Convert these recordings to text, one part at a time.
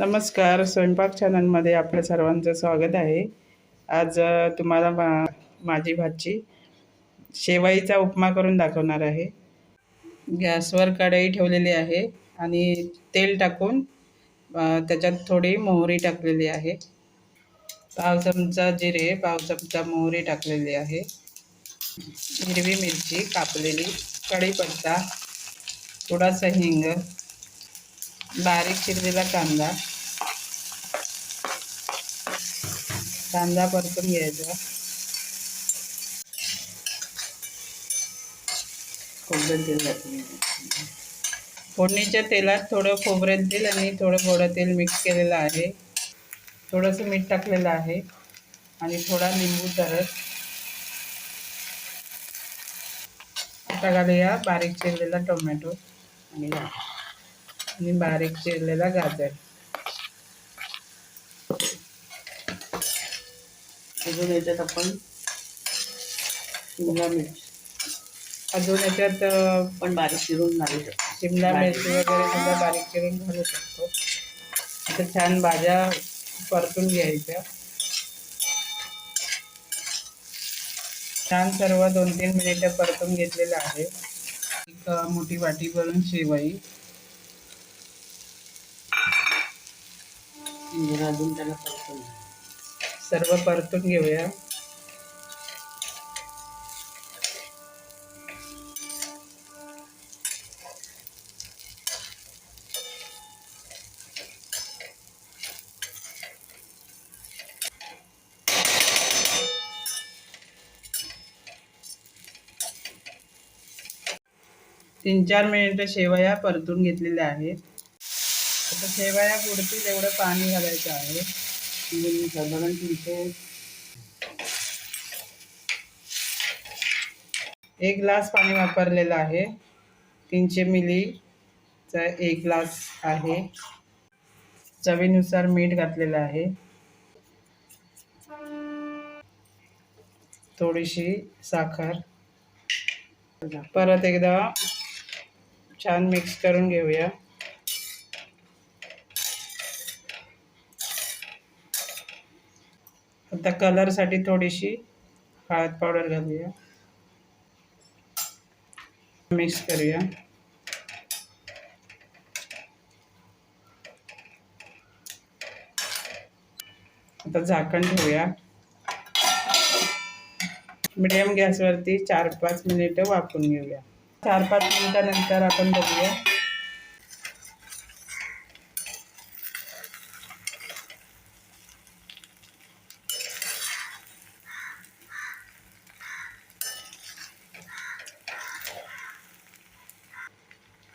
नमस्कार स्वयंपाक चॅनलमध्ये आपल्या सर्वांचं स्वागत आहे. आज तुम्हाला मा माझी भाजी शेवाईचा उपमा करून दाखवणार आहे. गॅसवर कढई ठेवलेली आहे आणि तेल टाकून त्याच्यात थोडी मोहरी टाकलेली आहे. पाव चमचा जिरे पाव चमचा मोहरी टाकलेली आहे. हिरवी मिरची कापलेली कढीपत्ता थोडासा हिंग बारीक चिरलेला कांदा कांदा परतून घ्यायचा. खोबरेल तेल घातलं फोडणीच्या तेलात थोडं खोबरेल तेल आणि थोडं गोडं तेल मिक्स केलेलं आहे. थोडंसं मीठ टाकलेलं आहे आणि थोडा लिंबू सरस आता घालूया बारीक चिरलेला टोमॅटो आणि आणि बारीक चिरलेला गाजर. अजून याच्यात आपण शिमला मिरची. अजून याच्यात पण बारीक चिरून घालू शकतो. शिमला मिरची वगैरे सुद्धा बारीक चिरून घालू शकतो. आता छान भाज्या परतून घ्यायच्या. छान सर्व दोन तीन मिनिटं परतून घेतलेलं आहे. एक मोठी वाटी भरून शेवई. अजून त्याला परतून. सर्व परतून घेऊया. तीन चार मिनिटं शेवया परतून घेतलेल्या आहेत. आता शेवया पुरतील एवढं पाणी घालायचं आहे. म्हणजे मी साधारण तीनशे एक ग्लास पाणी वापरलेलं आहे. तीनशे मिलीचा एक ग्लास आहे. चवीनुसार मीठ घातलेलं आहे. थोडीशी साखर. परत एकदा छान मिक्स करून घेऊया. आता कलरसाठी थोडीशी हळद पावडर घालूया. मिक्स करूया. आता झाकण ठेवूया. मिडियम गॅसवरती चार पाच मिनिटं वाफून घेऊया. चार पाच मिनिटानंतर आपण बघूया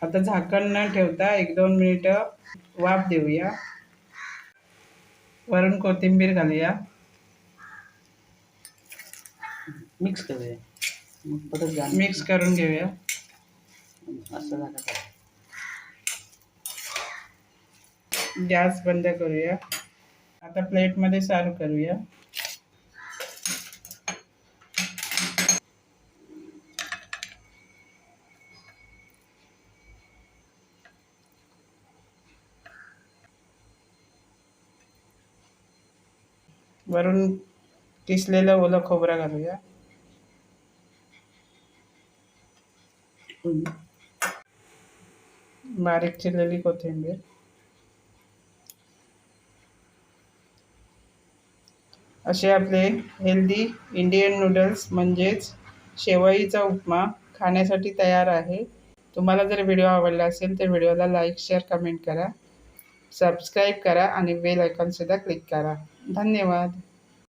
आता झाकण न ठेवता एक दोन मिनिटं वाफ देऊया. वरून कोथिंबीर घालूया. मिक्स करूया. मग परत घालू. मिक्स करून घेऊया. असं झालं गॅस बंद करूया. आता प्लेटमध्ये सर्व करूया. वरून किसलेलं ओलं खोबरं घालूया. बारीक चिरलेली कोथिंबीर. असे आपले हेल्दी इंडियन नूडल्स म्हणजेच शेवईचा उपमा खाण्यासाठी तयार आहे. तुम्हाला जर व्हिडिओ आवडला असेल तर व्हिडिओला लाईक शेअर कमेंट करा. सबस्क्राईब करा आणि बेल आयकॉनसुद्धा क्लिक करा. धन्यवाद.